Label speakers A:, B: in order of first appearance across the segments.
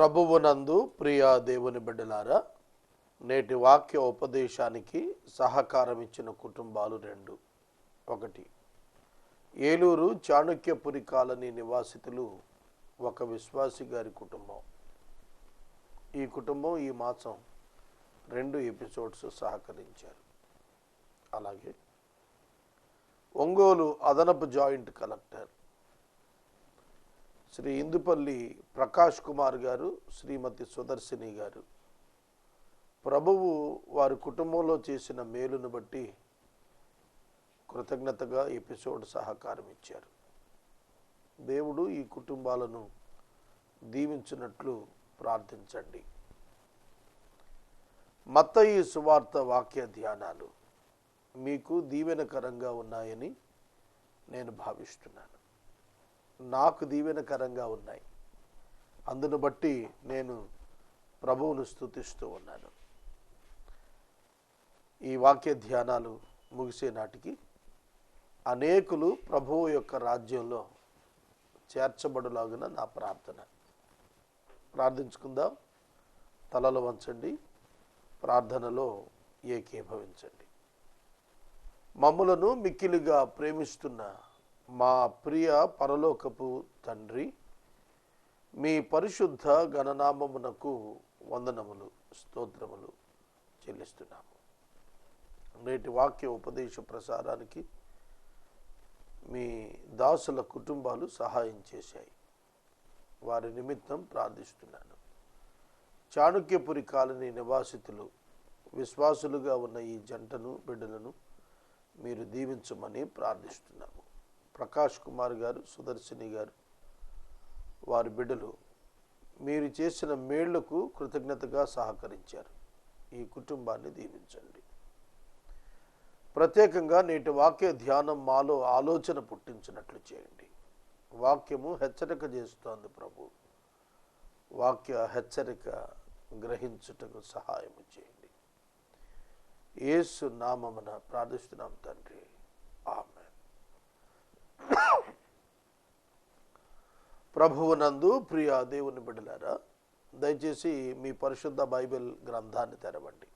A: ప్రభువునందు ప్రియా దేవుని బిడ్డలారా నేటి వాక్య ఉపదేశానికి సహకారం ఇచ్చిన కుటుంబాలు రెండు. ఒకటి ఏలూరు చాణుక్యపురి కాలనీ నివాసితులు ఒక విశ్వాసి గారి కుటుంబం. ఈ కుటుంబం ఈ మాసం రెండు ఎపిసోడ్స్ సహకరించారు. అలాగే ఒంగోలు అదనపు జాయింట్ కలెక్టర్ శ్రీ ఇందుపల్లి ప్రకాష్ కుమార్ గారు శ్రీమతి సుదర్శిని గారు. ప్రభువు వారి కుటుంబంలో చేసిన మేలును బట్టి కృతజ్ఞతగా ఎపిసోడ్ సహకారం ఇచ్చారు. దేవుడు ఈ కుటుంబాలను దీవించినట్లు ప్రార్థించండి. మత్తయి సువార్త వాక్య ధ్యానాలు మీకు దీవెనకరంగా ఉన్నాయని నేను భావిస్తున్నాను. నాకు దీవెనకరంగా ఉన్నాయి. అందును బట్టి నేను ప్రభువును స్థుతిస్తూ ఉన్నాను. ఈ వాక్య ధ్యానాలు ముగిసే నాటికి అనేకులు ప్రభువు యొక్క రాజ్యంలో చేర్చబడులాగున నా ప్రార్థన. ప్రార్థించుకుందాం. తలలు వంచండి. ప్రార్థనలో ఏకీభవించండి. మమ్ములను మిక్కిలిగా ప్రేమిస్తున్న మా ప్రియ పరలోకపు తండ్రి మీ పరిశుద్ధ గణనామమునకు వందనములు స్తోత్రములు చెల్లిస్తున్నాము. నేటి వాక్య ఉపదేశ ప్రసారానికి మీ దాసుల కుటుంబాలు సహాయం చేశాయి. వారి నిమిత్తం ప్రార్థిస్తున్నాను. చాణుక్యపురి కాలనీ నివాసితులు విశ్వాసులుగా ఉన్న ఈ జంటను బిడ్డలను మీరు దీవించమని ప్రార్థిస్తున్నాము. ప్రకాష్ కుమార్ గారు సుదర్శిని గారు వారి బిడ్డలు మీరు చేసిన మేళ్ళకు కృతజ్ఞతగా సహకరించారు. ఈ కుటుంబాన్ని దీవించండి. ప్రత్యేకంగా నేటి వాక్య ధ్యానం మాలో ఆలోచన పుట్టించినట్లు చేయండి. వాక్యము హెచ్చరిక చేస్తోంది ప్రభు. వాక్య హెచ్చరిక గ్రహించుటకు సహాయం చేయండి. ఏసు నామమున ప్రార్థిస్తున్నాం తండ్రి. ప్రభువునందు ప్రియ దేవుని బిడ్డలారా దయచేసి మీ పరిశుద్ధ బైబిల్ గ్రంథాన్ని తెరవండి.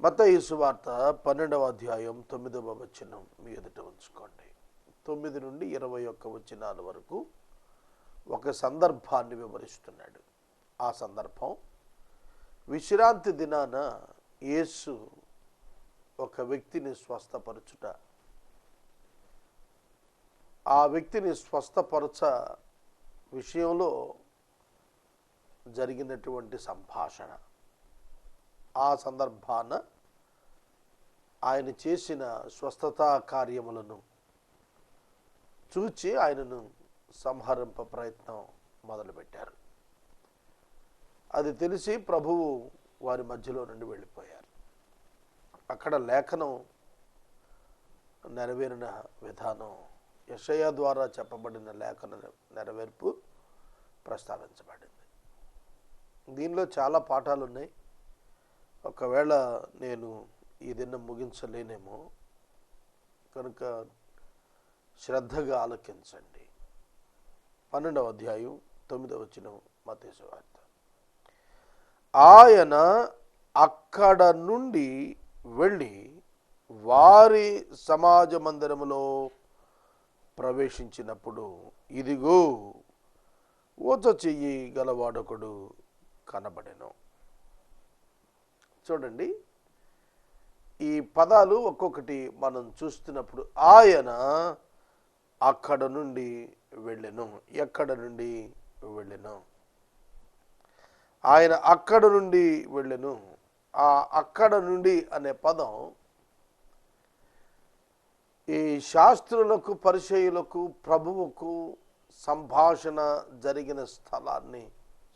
A: మత వార్త పన్నెండవ అధ్యాయం తొమ్మిదవ వచనం మీ ఎదుట ఉంచుకోండి. తొమ్మిది నుండి ఇరవై ఒక్క వచనాల వరకు ఒక సందర్భాన్ని వివరిస్తున్నాడు. ఆ సందర్భం విశ్రాంతి దినాన యేసు ఒక వ్యక్తిని స్వస్థపరచుట ఆ వ్యక్తిని స్వస్థపరచ విషయంలో జరిగినటువంటి సంభాషణ. ఆ సందర్భాన ఆయన చేసిన స్వస్థతా కార్యములను చూచి ఆయనను సంహరింప ప్రయత్నం మొదలుపెట్టారు. అది తెలిసి ప్రభువు వారి మధ్యలో నుండి వెళ్ళిపోయారు. అక్కడ లేఖనం నెరవేరిన విధానం యషయ ద్వారా చెప్పబడిన లేఖన నెరవేర్పు ప్రస్తావించబడింది. దీనిలో చాలా పాఠాలు ఉన్నాయి ఒకవేళ నేను ఈ దినం ముగించలేనేమో కనుక శ్రద్ధగా ఆలకించండి. పన్నెండవ అధ్యాయం తొమ్మిదవ వచ్చిన మతేశవార్త ఆయన అక్కడ నుండి వెళ్ళి వారి సమాజ మందిరములో ప్రవేశించినప్పుడు ఇదిగో ఊచ చెయ్యి గలవాడొకడు కనబడెను. చూడండి ఈ పదాలు ఒక్కొక్కటి మనం చూస్తున్నప్పుడు ఆయన అక్కడ నుండి వెళ్ళెను ఎక్కడ నుండి వెళ్ళెను. ఆయన అక్కడ నుండి వెళ్ళెను. ఆ అక్కడ నుండి అనే పదం ఈ శాస్త్రులకు పరిచయులకు ప్రభువుకు సంభాషణ జరిగిన స్థలాన్ని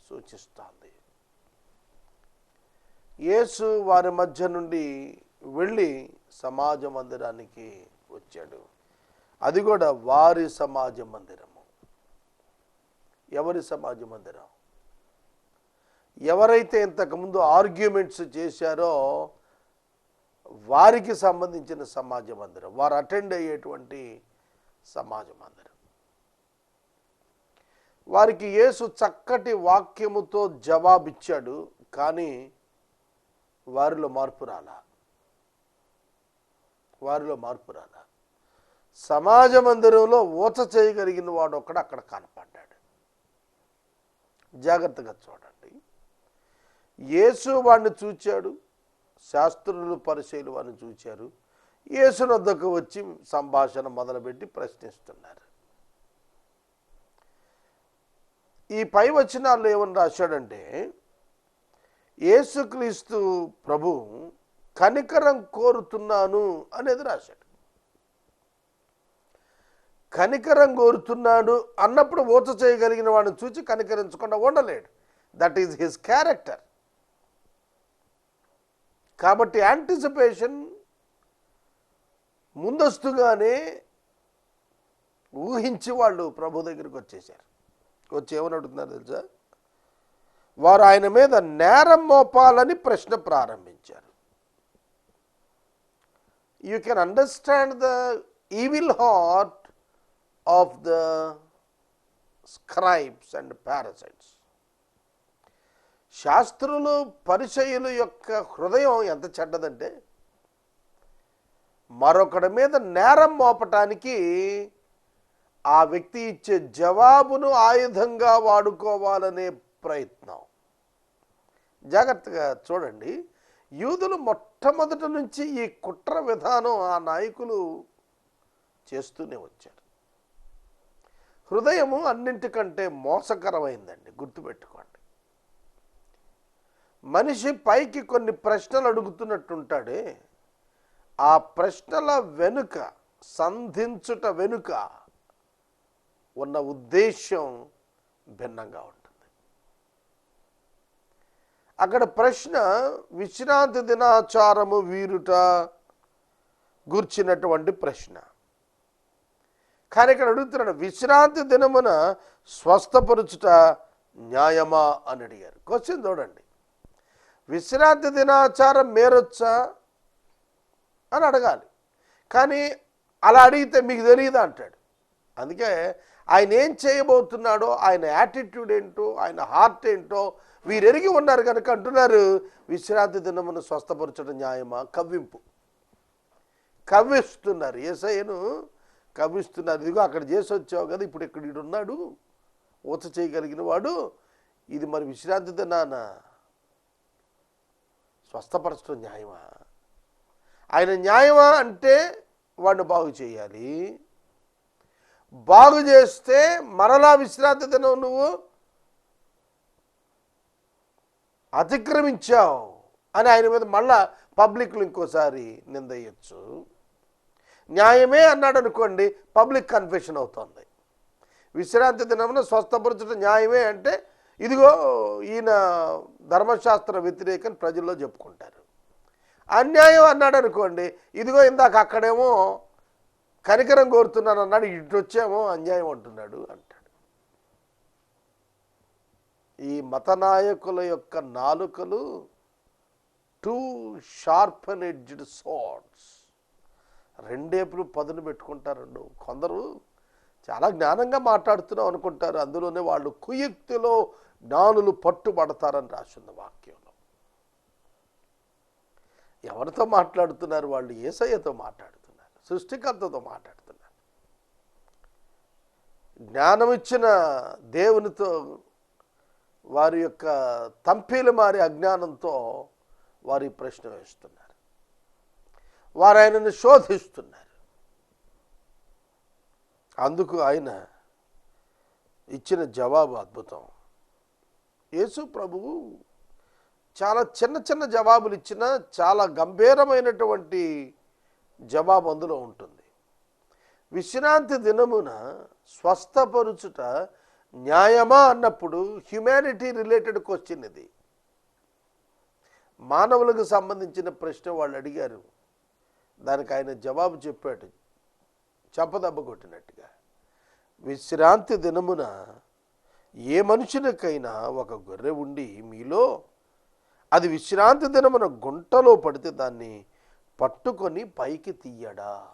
A: సూచిస్తుంది. యేసు వారి మధ్య నుండి వెళ్ళి సమాజ మందిరానికి వచ్చాడు. అది కూడా వారి సమాజ మందిరము. ఎవరి సమాజ మందిరం? ఎవరైతే ఇంతకుముందు ఆర్గ్యుమెంట్స్ చేశారో వారికి సంబంధించిన సమాజ మందిరం. వారు అటెండ్ అయ్యేటువంటి సమాజ మందిరం. వారికి యేసు చక్కటి వాక్యముతో జవాబిచ్చాడు కానీ వారిలో మార్పు రాలా. వారిలో మార్పు రాలా. సమాజ మందిరంలో ఊచ చేయగలిగిన వాడు ఒకడు అక్కడ కనపడ్డాడు. జాగ్రత్తగా చూడండి. యేసు వాడిని చూచాడు శాస్త్రులు పరిశీలు వారిని చూచారు. యేసునొద్దకు వచ్చి సంభాషణ మొదలుపెట్టి ప్రశ్నిస్తున్నారు. ఈ పై వచనాల్లో ఏమని రాశాడంటే యేసుక్రీస్తు ప్రభు కనికరం కోరుతున్నాను అనేది రాశాడు. కనికరం కోరుతున్నాడు అన్నప్పుడు ఊచ చేయగలిగిన వాడిని చూచి కనికరించకుండా ఉండలేడు. దట్ ఈజ్ హిస్ క్యారెక్టర్ కాబట్టి యాంటిసిపేషన్ ముందస్తుగానే ఊహించి వాళ్ళు ప్రభు దగ్గరికి వచ్చేసారు వచ్చి ఏమని తెలుసా? వారు ఆయన మీద నేరం మోపాలని ప్రశ్న ప్రారంభించారు. You can understand the evil heart of the scribes and parasites శాస్త్రులు పరిచయుల యొక్క హృదయం ఎంత చెడ్డదంటే మరొకడి మీద నేరం మోపటానికి ఆ వ్యక్తి ఇచ్చే జవాబును ఆయుధంగా వాడుకోవాలనే ప్రయత్నం. జాగ్రత్తగా చూడండి. యూదులు మొట్టమొదటి నుంచి ఈ కుట్ర విధానం ఆ నాయకులు చేస్తూనే వచ్చారు. హృదయము అన్నింటికంటే మోసకరమైందండి గుర్తుపెట్టుకోండి. మనిషి పైకి కొన్ని ప్రశ్నలు అడుగుతున్నట్టుంటాడే. ఆ ప్రశ్నల వెనుక సంధించుట వెనుక ఉన్న ఉద్దేశం భిన్నంగా ఉంటుంది. అక్కడ ప్రశ్న విశ్రాంతి దినాచారము వీరుట గూర్చినటువంటి ప్రశ్న. కానీ ఇక్కడ అడుగుతున్నాడు విశ్రాంతి దినమున స్వస్థపరుచుట న్యాయమా అని అడిగారు. క్వశ్చన్ చూడండి. విశ్రాంతి దినాచారం మేరొచ్చా అని అడగాలి. కానీ అలా అడిగితే మీకు తెలియదు అంటాడు. అందుకే ఆయన ఏం చేయబోతున్నాడో ఆయన యాటిట్యూడ్ ఏంటో ఆయన హార్ట్ ఏంటో వీరెరిగి ఉన్నారు కనుక అంటున్నారు విశ్రాంతి దినమును స్వస్థపరచడం న్యాయమా? కవ్వింపు. కవ్విస్తున్నారు. ఏసయ్యను కవ్విస్తున్నారు. ఇదిగో అక్కడ చేసి వచ్చావు కదా ఇప్పుడు ఇక్కడ ఉన్నాడు ఊచ చేయగలిగిన వాడు ఇది మరి విశ్రాంతి దినాన? స్వస్థపరచడం న్యాయమా? ఆయన న్యాయమా అంటే వాడిని బాగు చేయాలి. బాగు చేస్తే మరలా విశ్రాంతి దినం నువ్వు అతిక్రమించావు అని ఆయన మీద మళ్ళా పబ్లిక్లు ఇంకోసారి నిందయ్యచ్చు. న్యాయమే అన్నాడు అనుకోండి పబ్లిక్ కన్ఫెషన్ అవుతుంది. విశ్రాంతి దినమున స్వస్థపరచడం న్యాయమే అంటే ఇదిగో ఈయన ధర్మశాస్త్ర వ్యతిరేకం ప్రజల్లో చెప్పుకుంటారు. అన్యాయం అన్నాడు అనుకోండి ఇదిగో ఇందాక అక్కడేమో కనికరం కోరుతున్నాను అన్నాడు ఇటు వచ్చేమో అన్యాయం అంటున్నాడు అంటాడు. ఈ మత నాయకుల యొక్క నాలుకలు too sharp and edged swords రెండేపులు పదును పెట్టుకుంటారండు. కొందరు చాలా జ్ఞానంగా మాట్లాడుతున్నాం అనుకుంటారు. అందులోనే వాళ్ళు కుయుక్తిలో జ్ఞానులు పట్టుబడతారని రాసింది వాక్యంలో. ఎవరితో మాట్లాడుతున్నారు వాళ్ళు? ఏసయ్యతో మాట్లాడుతున్నారు సృష్టికర్తతో మాట్లాడుతున్నారు. జ్ఞానం ఇచ్చిన దేవునితో వారి యొక్క తంపీలు మారి అజ్ఞానంతో వారి ప్రశ్న వేస్తున్నారు. వారు ఆయనను శోధిస్తున్నారు. అందుకు ఆయన ఇచ్చిన జవాబు అద్భుతం. యేసు ప్రభువు చాలా చిన్న చిన్న జవాబులు ఇచ్చిన చాలా గంభీరమైనటువంటి జవాబు అందులో ఉంటుంది. విశ్రాంతి దినమున స్వస్థపరుచుట న్యాయమా అన్నప్పుడు హ్యుమానిటీ రిలేటెడ్ క్వశ్చన్ ఇది. మానవులకు సంబంధించిన ప్రశ్న వాళ్ళు అడిగారు. దానికి ఆయన జవాబు చెప్పాడు. చంపదెబ్బ కొట్టినట్టుగా. విశ్రాంతి దినమున ఏ మనుషునికైనా ఒక గొర్రె ఉండి మీలో అది విశ్రాంతి దినమున గుంటలో పడితే దాన్ని పట్టుకొని పైకి తీయడా?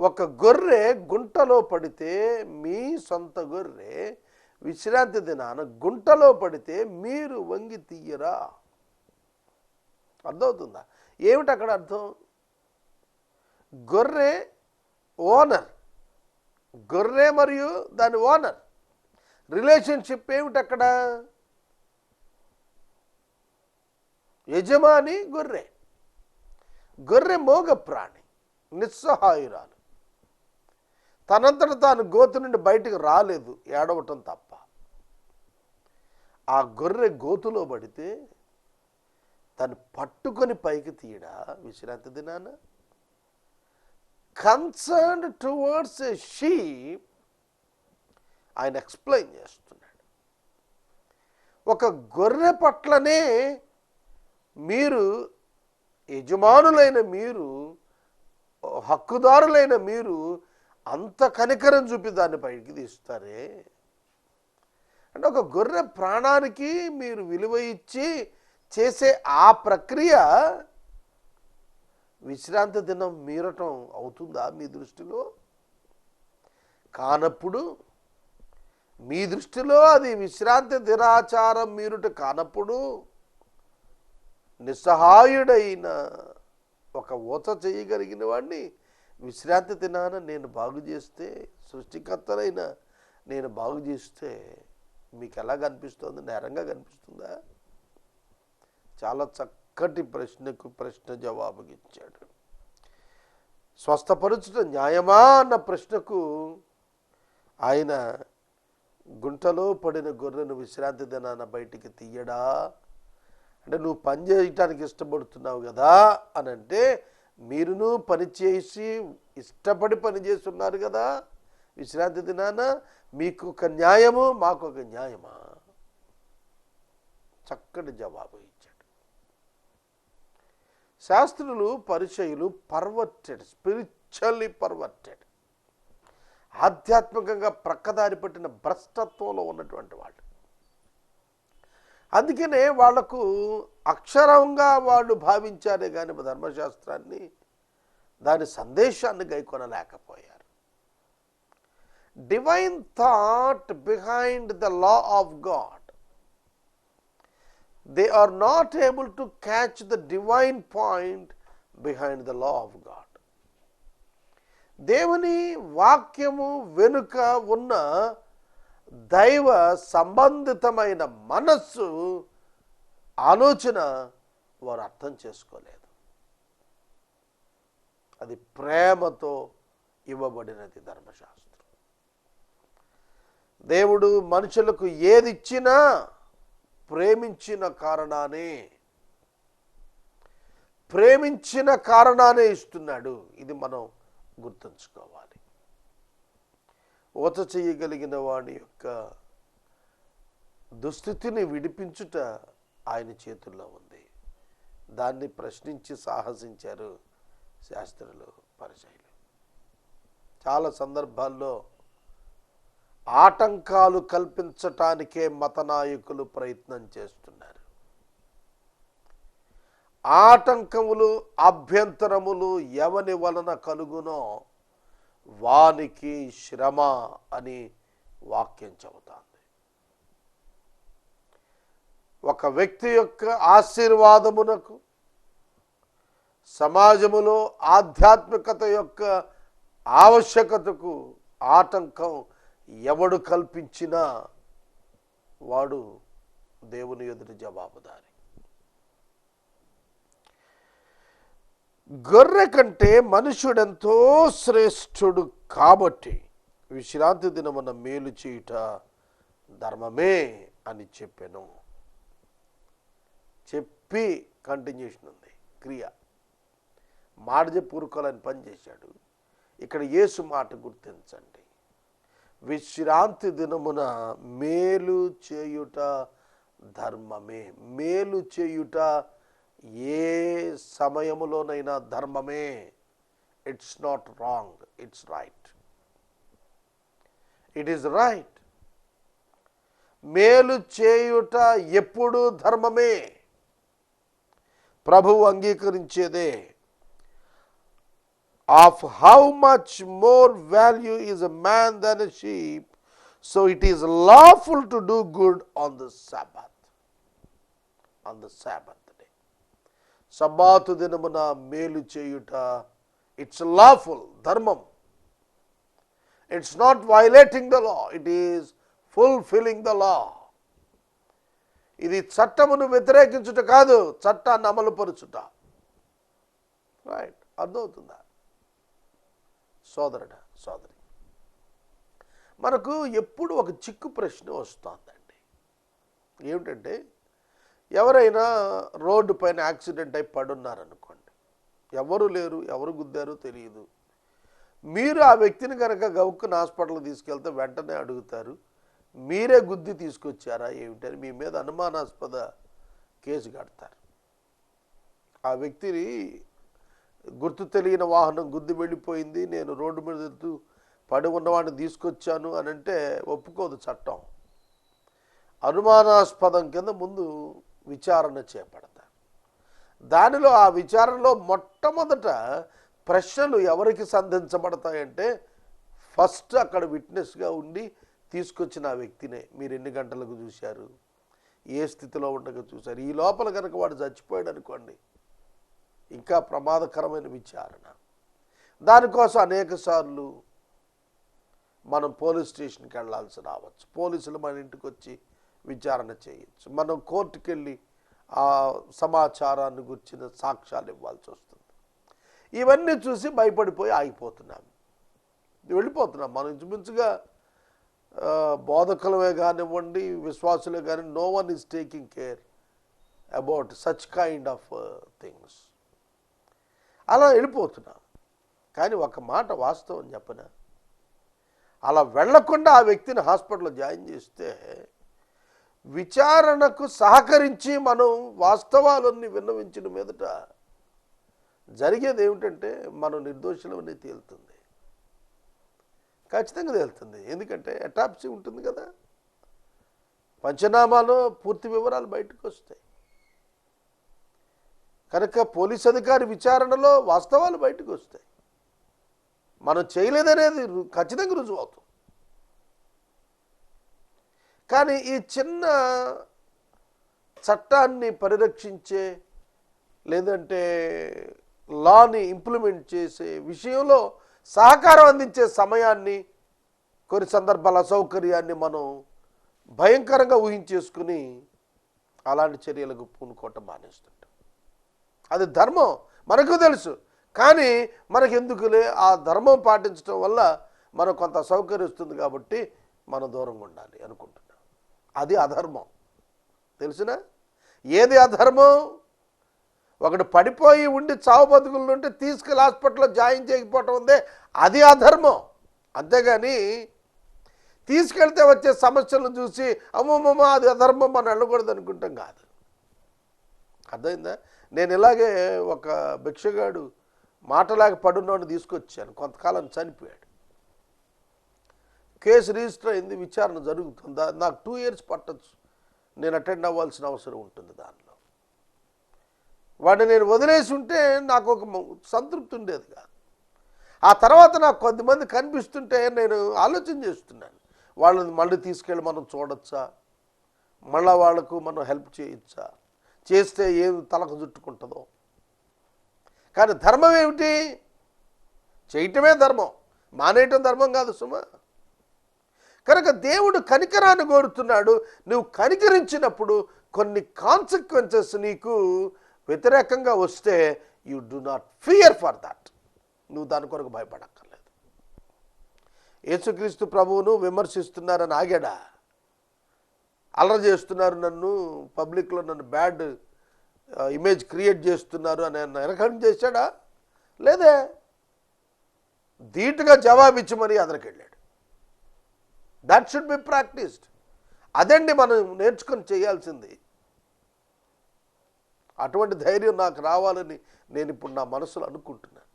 A: ఒక గొర్రె గుంటలో పడితే మీ సొంత గొర్రె విశ్రాంతి దినాన గుంటలో పడితే మీరు వంగి తీయరా? అర్థమవుతుందా? ఏమిటి అక్కడ అర్థం? గొర్రె ఓనర్. గొర్రె మరియు దాని ఓనర్. రిలేషన్షిప్ ఏమిటి అక్కడ యజమాని గొర్రె. గొర్రె మోగ ప్రాణి నిస్సహాయురాలు. తనంతట తాను గోతు నుండి బయటకు రాలేదు ఏడవటం తప్ప. ఆ గొర్రె గోతులో పడితే తను పట్టుకొని పైకి తీయడా? విశ్రాంతి దినాన. కన్సర్న్ టువర్డ్స్ ఎ షీప్ ఆయన ఎక్స్ప్లెయిన్ చేస్తున్నాడు. ఒక గొర్రె పట్లనే మీరు యజమానులైన మీరు హక్కుదారులైన మీరు అంత కనికరం చూపి దాన్ని పైకి తీస్తారే? అంటే ఒక గొర్రె ప్రాణానికి మీరు విలువ ఇచ్చి చేసే ఆ ప్రక్రియ విశ్రాంతి దినం మీరటం అవుతుందా మీ దృష్టిలో? కానప్పుడు మీ దృష్టిలో అది విశ్రాంతి దినాచారం మీరుట కానప్పుడు నిస్సహాయుడైన ఒక ఊత చేయగలిగిన వాడిని విశ్రాంతి దినాన నేను బాగు చేస్తే సృష్టికర్తలైన నేను బాగు చేస్తే మీకు ఎలా కనిపిస్తుంది? నేరంగా కనిపిస్తుందా? చాలా చక్కటి ప్రశ్నకు ప్రశ్న జవాబుగిచ్చాడు స్వస్థపరుచుట న్యాయమా? అన్న ప్రశ్నకు ఆయన గుంటలో పడిన గొర్రెను విశ్రాంతి దినాన బయటికి తీయడా? అంటే నువ్వు పని చేయటానికి ఇష్టపడుతున్నావు కదా అని అంటే మీరును పని చేసి ఇష్టపడి పని చేస్తున్నారు కదా. విశ్రాంతి దినాన మీకు ఒక న్యాయము మాకు ఒక న్యాయమా? చక్కటి జవాబు ఇచ్చాడు. శాస్త్రులు పరిచయులు పర్వర్టెడ్ స్పిరిచువల్లీ పర్వర్టెడ్. ఆధ్యాత్మికంగా ప్రక్కదారి పట్టిన భ్రష్టత్వంలో ఉన్నటువంటి వాళ్ళు. అందుకనే వాళ్ళకు అక్షరంగా వాళ్ళు భావించారే కానీ ధర్మశాస్త్రాన్ని దాని సందేశాన్ని గైకొనలేకపోయారు. Divine thought behind the law of God they are not able to catch the divine point behind the law of God దేవుని వాక్యము వెనుక ఉన్న దైవ సంబంధితమైన మనస్సు ఆలోచన వారు అర్థం చేసుకోలేదు. అది ప్రేమతో ఇవ్వబడినది ధర్మశాస్త్రం. దేవుడు మనుషులకు ఏదిచ్చినా ప్రేమించిన కారణానే ప్రేమించిన కారణానే ఇస్తున్నాడు. ఇది మనం గుర్తుంచుకోవాలి. ఓత చేయగలిగిన వాడి యొక్క దుస్థితిని విడిపించుట ఆయన చేతుల్లో ఉంది. దాన్ని ప్రశ్నించి సాహసించారు శాస్త్రులు పరిచయులు. చాలా సందర్భాల్లో ఆటంకాలు కల్పించటానికే మత నాయకులు ప్రయత్నం చేస్తున్నారు. ఆటంకములు అభ్యంతరములు ఎవని వలన కలుగునో వానికి శ్రమ అని వాక్యం చెబుతాంది. ఒక వ్యక్తి యొక్క ఆశీర్వాదమునకు సమాజములో ఆధ్యాత్మికత యొక్క ఆవశ్యకతకు ఆటంకం ఎవడు కల్పించినా వాడు దేవుని ఎదుటి జవాబుదారి. గొర్రె కంటే మనుషుడెంతో శ్రేష్ఠుడు కాబట్టి విశ్రాంతి దినమున మేలు చేయుట ధర్మమే అని చెప్పాను. చెప్పి కంటిన్యూషన్ ఉంది క్రియ. మాట చెప్పుకోవాలని పని చేశాడు. ఇక్కడ యేసు మాట గుర్తించండి. విశ్రాంతి దినమున మేలు చేయుట ధర్మమే. మేలు చేయుట ఏ సమయములోనైనా ధర్మమే. It's not wrong it's right it is right మేలు చేయుట ఎప్పుడు ధర్మమే. ప్రభువు అంగీకరించేదే. Of how much more value is a man than a sheep so it is lawful to do good on the sabbath on the sabbath సబ్బాతు దినమున మేలు చేయుట. It's lawful ధర్మం. It's not violating the law it is fulfilling the law ఇది చట్టమును వ్యతిరేకించుట కాదు చట్టాన్ని అమలుపరుచుట. Right అర్థమవుతుందా? సోదరుడ సోదరి మనకు ఎప్పుడు ఒక చిక్కు ప్రశ్న వస్తుందండి. ఏమిటంటే ఎవరైనా రోడ్డు పైన యాక్సిడెంట్ అయి పడున్నారనుకోండి ఎవరు లేరు ఎవరు గుద్దారో తెలియదు. మీరు ఆ వ్యక్తిని కనుక గవుక్కున హాస్పిటల్కి తీసుకెళ్తే వెంటనే అడుగుతారు మీరే గుద్ది తీసుకొచ్చారా ఏమిటని మీ మీద అనుమానాస్పద కేసు కడతారు. ఆ వ్యక్తిని గుర్తు తెలియని వాహనం గుద్ది వెళ్ళిపోయింది నేను రోడ్డు మీద వెళ్తూ పడి ఉన్నవాడిని తీసుకొచ్చాను అని అంటే ఒప్పుకోదు చట్టం. అనుమానాస్పదం కింద ముందు విచారణ చేపడతారు. దానిలో ఆ విచారణలో మొట్టమొదట ప్రశ్నలు ఎవరికి సంధించబడతాయంటే ఫస్ట్ అక్కడ విట్నెస్గా ఉండి తీసుకొచ్చిన ఆ వ్యక్తినే. మీరు ఎన్ని గంటలకు చూశారు? ఏ స్థితిలో ఉండగా చూశారు? ఈ లోపల కనుక వాడు చచ్చిపోయాడు అనుకోండి ఇంకా ప్రమాదకరమైన విచారణ. దానికోసం అనేక సార్లు మనం పోలీస్ స్టేషన్కి వెళ్ళాల్సి రావచ్చు. పోలీసులు మన ఇంటికి వచ్చి విచారణ చేయొచ్చు మనం కోర్టుకు వెళ్ళి ఆ సమాచారాన్ని గుర్చిన సాక్ష్యాలు ఇవ్వాల్సి వస్తుంది. ఇవన్నీ చూసి భయపడిపోయి ఆగిపోతున్నాం. వెళ్ళిపోతున్నాం. మనం ఇంచుమించుగా బోధకులమే కానివ్వండి విశ్వాసులే కానీ no one is taking care about such kind of things అలా వెళ్ళిపోతున్నాం. కానీ ఒక మాట వాస్తవం చెప్పనా? అలా వెళ్ళకుండా ఆ వ్యక్తిని హాస్పిటల్లో జాయిన్ చేస్తే విచారణకు సహకరించి మనం వాస్తవాలన్నీ విన్నవించిన మీదట జరిగేది ఏమిటంటే మనం నిర్దోషులమని తేలుతుంది. ఖచ్చితంగా తేలుతుంది. ఎందుకంటే అటాప్సీ ఉంటుంది కదా. పంచనామాలో పూర్తి వివరాలు బయటకు వస్తాయి. కనుక పోలీస్ అధికారి విచారణలో వాస్తవాలు బయటకు వస్తాయి. మనం చేయలేదనేది ఖచ్చితంగా రుజువు అవుతుంది కానీ ఈ చిన్న చట్టాన్ని పరిరక్షించే లేదంటే లాని ఇంప్లిమెంట్ చేసే విషయంలో సహకారం అందించే సమయాన్ని కొన్ని సందర్భాల అసౌకర్యాన్ని మనం భయంకరంగా ఊహించేసుకుని అలాంటి చర్యలకు పూనుకోవటం మానేస్తుంటాం. అది ధర్మం మనకు తెలుసు. కానీ మనకెందుకులే ఆ ధర్మం పాటించడం వల్ల మనకు కొంత సౌకర్యం వస్తుంది కాబట్టి మనం దూరంగా ఉండాలి అనుకుంటున్నాం. అది అధర్మం. తెలుసిన? ఏది అధర్మం? ఒకడు పడిపోయి ఉండి చావు బతుకులు ఉంటే తీసుకెళ్ళి హాస్పిటల్లో జాయిన్ చేయకపోవటం ఉందే అది అధర్మం. అంతేగాని తీసుకెళ్తే వచ్చే సమస్యలను చూసి అమ్మమ్మమ్మ అది అధర్మం మనం వెళ్ళకూడదు అనుకుంటాం కాదు. అర్థమైందా? నేను ఇలాగే ఒక భిక్షగాడు మాటలాగా పడున్నోడిని తీసుకొచ్చాను కొంతకాలం చనిపోయాడు. కేసు రిజిస్టర్ అయింది విచారణ జరుగుతుందా. నాకు టూ ఇయర్స్ పట్టచ్చు. నేను అటెండ్ అవ్వాల్సిన అవసరం ఉంటుంది దానిలో. వాడిని నేను వదిలేసి ఉంటే నాకు ఒక సంతృప్తి ఉండేది కాదు. ఆ తర్వాత నాకు కొద్దిమంది కనిపిస్తుంటే నేను ఆలోచన చేస్తున్నాను. వాళ్ళని మళ్ళీ తీసుకెళ్ళి మనం చూడొచ్చా? మళ్ళీ వాళ్ళకు మనం హెల్ప్ చేయొచ్చా? చేస్తే ఏం తలకు చుట్టుకుంటుందో? కానీ ధర్మం ఏమిటి? చేయటమే ధర్మం. మానేయటం ధర్మం కాదు సుమా. కనుక దేవుడు కనికరాన్ని కోరుతున్నాడు. నువ్వు కనికరించినప్పుడు కొన్ని కాన్సిక్వెన్సెస్ నీకు వ్యతిరేకంగా వస్తే you do not fear for that నువ్వు దాని కొరకు భయపడక్కర్లేదు. యేసుక్రీస్తు ప్రభువును విమర్శిస్తున్నారని ఆగాడా? అల్లరి చేస్తున్నారు నన్ను పబ్లిక్లో నన్ను బ్యాడ్ ఇమేజ్ క్రియేట్ చేస్తున్నారు అని ఆయన చేశాడా? లేదే. ధీటుగా జవాబిచ్చమని అదరికి వెళ్ళాడు దట్ షుడ్ బి ప్రాక్టీస్డ్ అదండి మనం నేర్చుకొని చేయాల్సింది. అటువంటి ధైర్యం నాకు రావాలని నేను ఇప్పుడు నా మనసులో అనుకుంటున్నాను.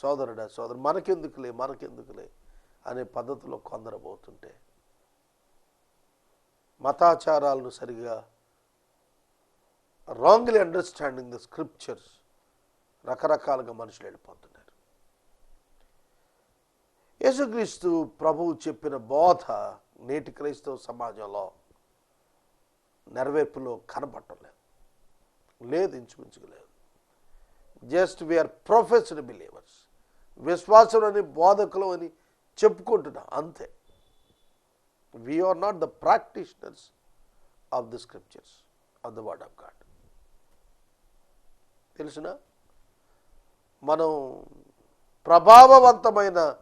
A: సోదరుడా సోదరు మనకెందుకులే మనకెందుకులే అనే పద్ధతిలో కొందరు పోతుంటే మతాచారాలను సరిగా రాంగ్లీ అండర్స్టాండింగ్ ద స్క్రిప్చర్స్ రకరకాలుగా మనుషులు వెళ్ళిపోతున్నారు యేసుక్రీస్తు ప్రభువు చెప్పిన బోధ నేటి క్రైస్తవ సమాజంలో నెరవేర్పులో కనపడటం లేదు. లేదు జస్ట్ వీఆర్ ప్రొఫెసర్ బిలీవర్స్ విశ్వాసం అని బోధకులు అని చెప్పుకుంటున్నాం అంతే. We are not the practitioners of the scriptures of the word of God తెలుసిన? మనం ప్రభావవంతమైన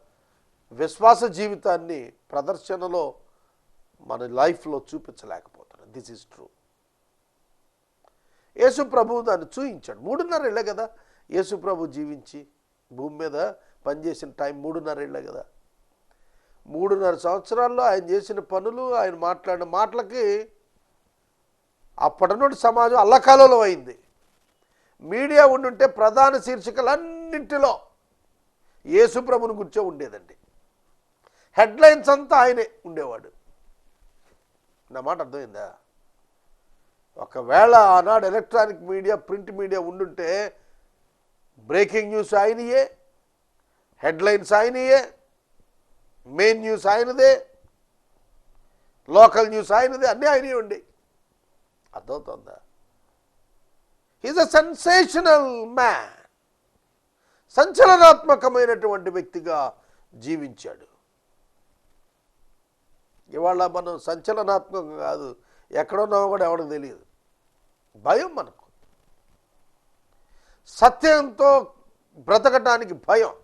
A: విశ్వాస జీవితాన్ని ప్రదర్శనలో మన లైఫ్లో చూపించలేకపోతున్నాం దిస్ ఈజ్ ట్రూ యేసు ప్రభు దాన్ని చూయించాడు. మూడున్నర ఏళ్ళే కదా యేసు ప్రభు జీవించి భూమి మీద పనిచేసిన టైం మూడున్నర ఏళ్ళే కదా. మూడున్నర సంవత్సరాల్లో ఆయన చేసిన పనులు ఆయన మాట్లాడిన మాటలకి అప్పటి నుండి సమాజం అల్లకాలలో అయింది. మీడియా ఉండుంటే ప్రధాన శీర్షికలన్నింటిలో యేసుప్రభుని గుర్చే ఉండేదండి. హెడ్లైన్స్ అంతా ఆయనే ఉండేవాడు. నా మాట అర్థమైందా? ఒకవేళ ఆనాడు ఎలక్ట్రానిక్ మీడియా ప్రింట్ మీడియా ఉండుంటే బ్రేకింగ్ న్యూస్ ఆయనయే హెడ్లైన్స్ ఆయనయే మెయిన్ న్యూస్ ఆయనదే లోకల్ న్యూస్ ఆయనదే అన్నీ ఆయనే ఉండి. అర్థమవుతుందా? ఈజ్ అ సెన్సేషనల్ మ్యాన్ సంచలనాత్మకమైనటువంటి వ్యక్తిగా జీవించాడు. ఇవాళ మనం సంచలనాత్మకం కాదు. ఎక్కడున్నామో కూడా ఎవరికి తెలియదు. భయం మనకు. సత్యంతో బ్రతకటానికి భయం.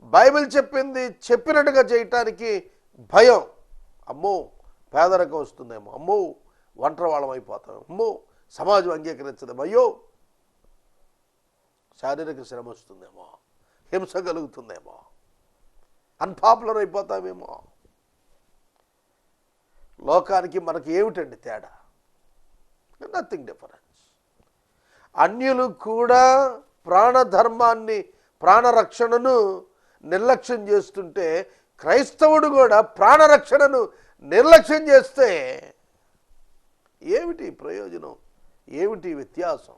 A: బైబిల్ చెప్పింది చెప్పినట్టుగా చేయటానికి భయం. అమ్మో పేదరికం వస్తుందేమో. అమ్మో ఒంటరి వాళ్ళం అయిపోతాం. అమ్మో సమాజం అంగీకరించదేమో అయ్యో శారీరక శ్రమ వస్తుందేమో. హింస కలుగుతుందేమో. అన్పాపులర్ అయిపోతామేమో. లోకానికి మనకి ఏమిటండి తేడా? నథింగ్ డిఫరెన్స్ అన్యులు కూడా ప్రాణధర్మాన్ని ప్రాణరక్షణను నిర్లక్ష్యం చేస్తుంటే క్రైస్తవుడు కూడా ప్రాణరక్షణను నిర్లక్ష్యం చేస్తే ఏమిటి ప్రయోజనం? ఏమిటి వ్యత్యాసం?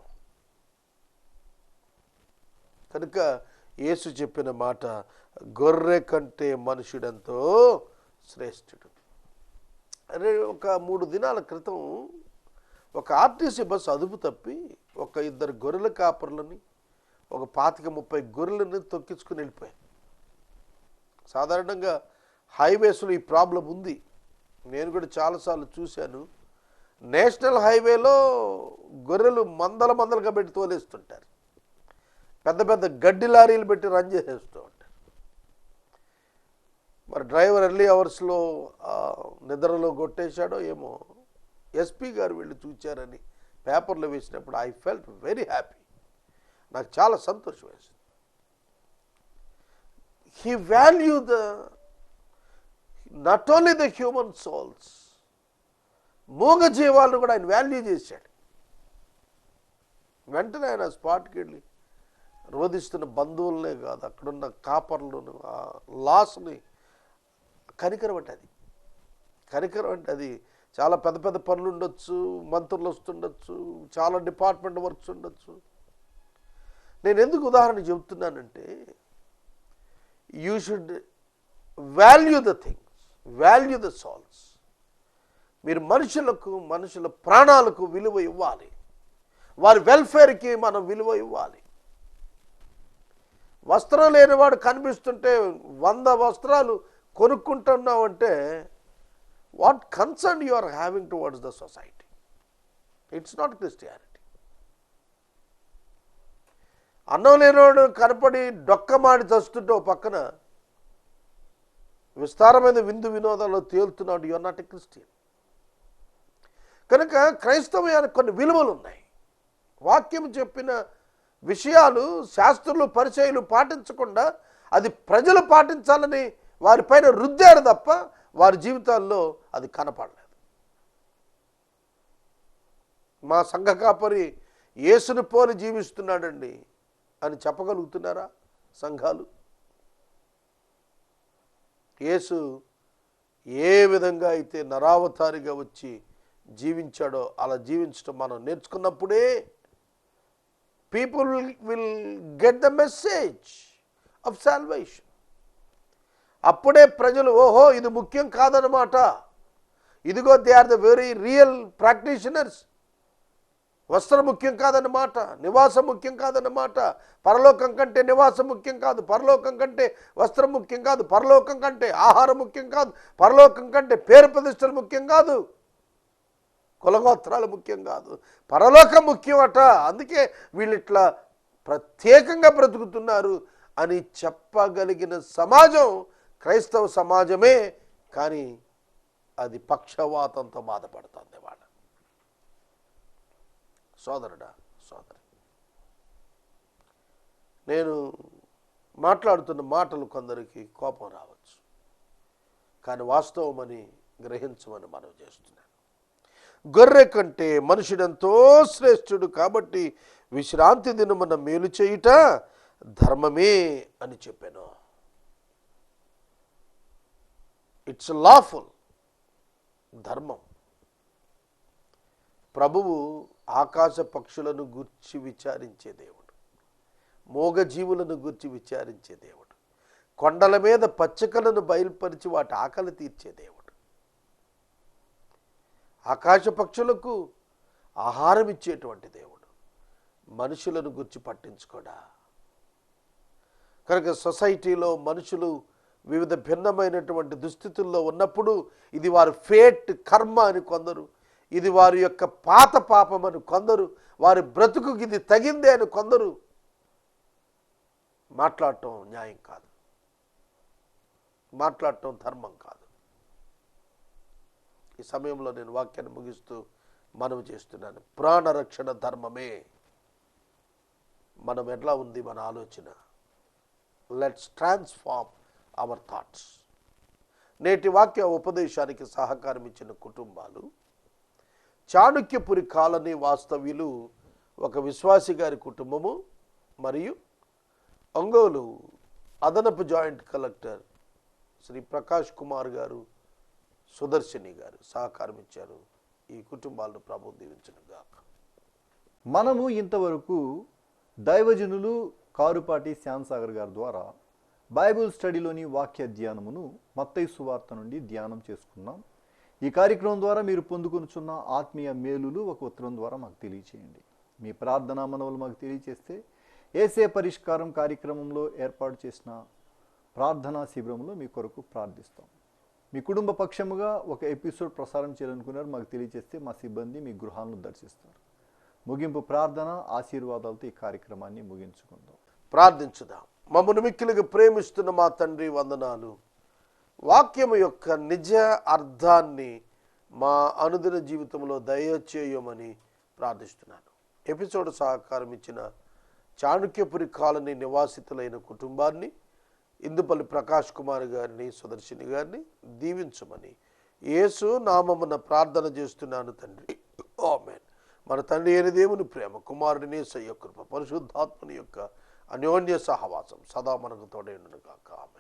A: కనుక యేసు చెప్పిన మాట గొర్రె కంటే మనుషుడంతో శ్రేష్ఠుడు. ఒక మూడు దినాల క్రితం ఒక ఆర్టీసీ బస్సు అదుపు తప్పి ఒక ఇద్దరు గొర్రెల కాపర్లని ఒక పాతిక ముప్పై గొర్రెలని తొక్కించుకుని వెళ్ళిపోయాయి సాధారణంగా హైవేస్లో ఈ ప్రాబ్లం ఉంది. నేను కూడా చాలాసార్లు చూశాను. నేషనల్ హైవేలో గొర్రెలు మందల మందలుగా పెట్టి తోలేస్తుంటారు. పెద్ద పెద్ద గడ్డి లారీలు పెట్టి రన్ చేసేస్తూ మరి డ్రైవర్ ఎర్లీ అవర్స్లో నిద్రలో కొట్టేశాడో ఏమో ఎస్పీ గారు వెళ్ళి చూచారని పేపర్లో వేసినప్పుడు ఐ ఫెల్ట్ వెరీ హ్యాపీ. నాకు చాలా సంతోషం వేసింది. He value the not only the human souls మూగ జీవాలను కూడా ఆయన వాల్యూ చేశాడు. వెంటనే ఆయన స్పాట్కి వెళ్ళి రోధిస్తున్న బంధువులనే కాదు అక్కడున్న కాపర్లను ఆ లాస్ని కనికరం అంటే అది. కనికరం అంటే అది. చాలా పెద్ద పెద్ద పనులు ఉండొచ్చు మంత్రులు వస్తుండొచ్చు చాలా డిపార్ట్మెంట్ వర్క్స్ ఉండొచ్చు. నేను ఎందుకు ఉదాహరణ చెబుతున్నానంటే you should value the things value the souls మీరు మనుషులకు మనుషుల ప్రాణాలకు విలువ ఇవ్వాలి. వారి వెల్ఫేర్కి మనం విలువ ఇవ్వాలి. వస్త్రం లేనివాడు కనిపిస్తుంటే వంద వస్త్రాలు కొనుక్కుంటున్నావంటే what concern you are having towards the society it's not Christianity అన్నం లేనివాడు కనపడి డొక్కమాడి చస్తుంటే పక్కన విస్తారమైన విందు వినోదాల్లో తేలుతున్నాడు. యువర్ నాట్ ఎ క్రిస్టియన్ కనుక క్రైస్తవ్యానికి కొన్ని విలువలు ఉన్నాయి. వాక్యం చెప్పిన విషయాలు శాస్త్రులు పరిచయాలు పాటించకుండా అది ప్రజలు పాటించాలని వారిపైన రుద్దారు తప్ప వారి జీవితాల్లో అది కనపడలేదు. మా సంఘ కాపరి యేసును పోలి జీవిస్తున్నాడండి అని చెప్పగలుగుతున్నారా సంఘాలు? యేసు ఏ విధంగా అయితే నరావతారిగా వచ్చి జీవించాడో అలా జీవించడం మనం నేర్చుకున్నప్పుడే people will get the message of salvation అప్పుడే ప్రజలు ఓహో ఇది ముఖ్యం కాదనమాట ఇదిగో they are the very real practitioners వస్త్రం ముఖ్యం కాదన్నమాట నివాసం ముఖ్యం కాదన్నమాట. పరలోకం కంటే నివాసం ముఖ్యం కాదు పరలోకం కంటే వస్త్రం ముఖ్యం కాదు పరలోకం కంటే ఆహారం ముఖ్యం కాదు పరలోకం కంటే పేరు ప్రతిష్టలు ముఖ్యం కాదు. కులగోత్రాలు ముఖ్యం కాదు పరలోకం ముఖ్యం అట అందుకే వీళ్ళు ఇట్లా ప్రత్యేకంగా బ్రతుకుతున్నారు అని చెప్పగలిగిన సమాజం క్రైస్తవ సమాజమే కానీ అది పక్షవాతంతో బాధపడుతుంది వాళ్ళ. సోదరుడా సోదరి. నేను మాట్లాడుతున్న మాటలు కొందరికి కోపం రావచ్చు కానీ వాస్తవమని గ్రహించమని మనం చేస్తున్నాను. గొర్రె కంటే మనుషుడెంతో శ్రేష్ఠుడు కాబట్టి విశ్రాంతి దినమున మేలు చేయుట ధర్మమే అని చెప్పాను. ఇట్స్ లాఫుల్ ధర్మం. ప్రభువు ఆకాశ పక్షులను గుర్చి విచారించే దేవుడు. మోగజీవులను గుర్చి విచారించే దేవుడు. కొండల మీద పచ్చికలను బయలుపరిచి వాటి ఆకలి తీర్చే దేవుడు. ఆకాశ పక్షులకు ఆహారం ఇచ్చేటువంటి దేవుడు. మనుషులను గుర్చి పట్టించుకోడా? కనుక సొసైటీలో మనుషులు వివిధ భిన్నమైనటువంటి దుస్థితుల్లో ఉన్నప్పుడు ఇది వారి ఫేట్ కర్మ అని కొందరు. ఇది వారి యొక్క పాత పాపం అని కొందరు. వారి బ్రతుకు ఇది తగిందే అని కొందరు. మాట్లాడటం న్యాయం కాదు. మాట్లాడటం ధర్మం కాదు. ఈ సమయంలో నేను వాక్యాన్ని ముగిస్తూ మనవి చేస్తున్నాను. ప్రాణరక్షణ ధర్మమే. మనం ఎట్లా ఉంది మన ఆలోచన? లెట్స్ ట్రాన్స్ఫార్మ్ అవర్ థాట్స్ నేటి వాక్య ఉపదేశానికి సహకారం ఇచ్చిన కుటుంబాలు చాణుక్యపురి కాలనీ వాస్తవ్యులు ఒక విశ్వాసి గారి కుటుంబము మరియు ఒంగోలు అదనపు జాయింట్ కలెక్టర్ శ్రీ ప్రకాష్ కుమార్ గారు సుదర్శిని గారు సహకారం ఇచ్చారు ఈ కుటుంబాలను ప్రభు
B: మనము ఇంతవరకు దైవజనులు కారుపాటి శ్యాంసాగర్ గారి ద్వారా బైబిల్ స్టడీలోని వాక్య ధ్యానమును మత్తయి సువార్త నుండి ధ్యానం చేసుకున్నాం. ఈ కార్యక్రమం ద్వారా మీరు పొందుకొనుచున్న ఆత్మీయ మేలులు ఒక ఉత్తరం ద్వారా మాకు తెలియచేయండి. మీ ప్రార్థనా మనవులు మాకు తెలియచేస్తే ఏసే పరిష్కారం కార్యక్రమంలో ఏర్పాటు చేసిన ప్రార్థనా శిబిరంలో మీ కొరకు ప్రార్థిస్తాం. మీ కుటుంబ పక్షముగా ఒక ఎపిసోడ్ ప్రసారం చేయాలనుకున్నారు మాకు తెలియజేస్తే మా సిబ్బంది మీ గృహాలను దర్శిస్తారు. ముగింపు ప్రార్థన ఆశీర్వాదాలతో ఈ కార్యక్రమాన్ని ముగించుకుందాం.
A: ప్రార్థించుదాం. మమ్మను మిక్కిలిగా ప్రేమిస్తున్న మా తండ్రి వందనాలు. వాక్యము యొక్క నిజ అర్థాన్ని మా అనుదిన జీవితంలో దయచేయమని ప్రార్థిస్తున్నాను. ఎపిసోడ్ సహకారం ఇచ్చిన చాణుక్యపురి కాలనీ నివాసితులైన కుటుంబాన్ని ఇందుపల్లి ప్రకాష్ కుమార్ గారిని సుదర్శిని గారిని దీవించమని యేసు నామమున ప్రార్థన చేస్తున్నాను తండ్రి. ఆమెన్. మన తండ్రి అయిన దేవుని ప్రేమ కుమారుడిని సయ్య కృప పరిశుద్ధాత్మని యొక్క அந்யோன்ய சகவாசம் சதா மனகத்தோடு என்னுன்னு காக்காம